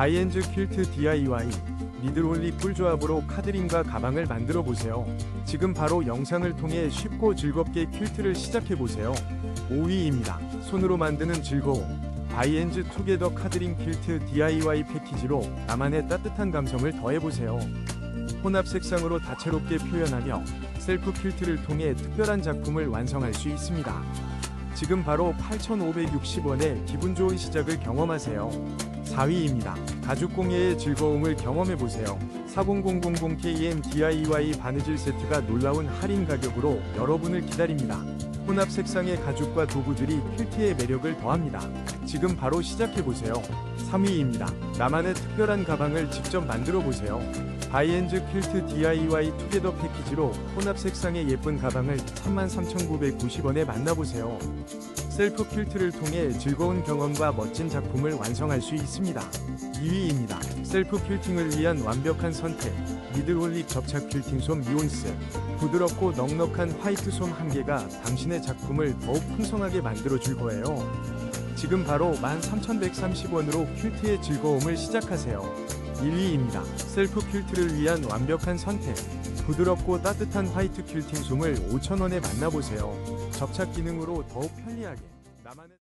바이엔즈 퀼트 DIY 니들올리 꿀조합으로 카드림과 가방을 만들어 보세요. 지금 바로 영상을 통해 쉽고 즐겁게 퀼트를 시작해 보세요. 5위입니다. 손으로 만드는 즐거움. 바이엔즈 투게더 카드림 퀼트 DIY 패키지로 나만의 따뜻한 감성을 더해보세요. 혼합 색상으로 다채롭게 표현하며 셀프 퀼트를 통해 특별한 작품을 완성할 수 있습니다. 지금 바로 8,560원에 기분 좋은 시작을 경험하세요. 4위입니다. 가죽 공예의 즐거움을 경험해보세요. 40000KM DIY 바느질 세트가 놀라운 할인 가격으로 여러분을 기다립니다. 혼합 색상의 가죽과 도구들이 퀼트의 매력을 더합니다. 지금 바로 시작해보세요. 3위입니다. 나만의 특별한 가방을 직접 만들어보세요. 바이엔즈 퀼트 DIY 투게더 패키지로 혼합 색상의 예쁜 가방을 33,990원에 만나보세요. 셀프 퀼트를 통해 즐거운 경험과 멋진 작품을 완성할 수 있습니다. 2위입니다. 셀프 퀼팅을 위한 완벽한 선택. 미들홀릭 접착 퀼팅 솜 미온스. 부드럽고 넉넉한 화이트 솜 한 개가 당신의 작품을 더욱 풍성하게 만들어줄 거예요. 지금 바로 13,130원으로 퀼트의 즐거움을 시작하세요. 1위입니다. 셀프 퀼트를 위한 완벽한 선택. 부드럽고 따뜻한 화이트 퀼팅 솜을 5,000원에 만나보세요. 접착 기능으로 더욱 편리하게. 나만의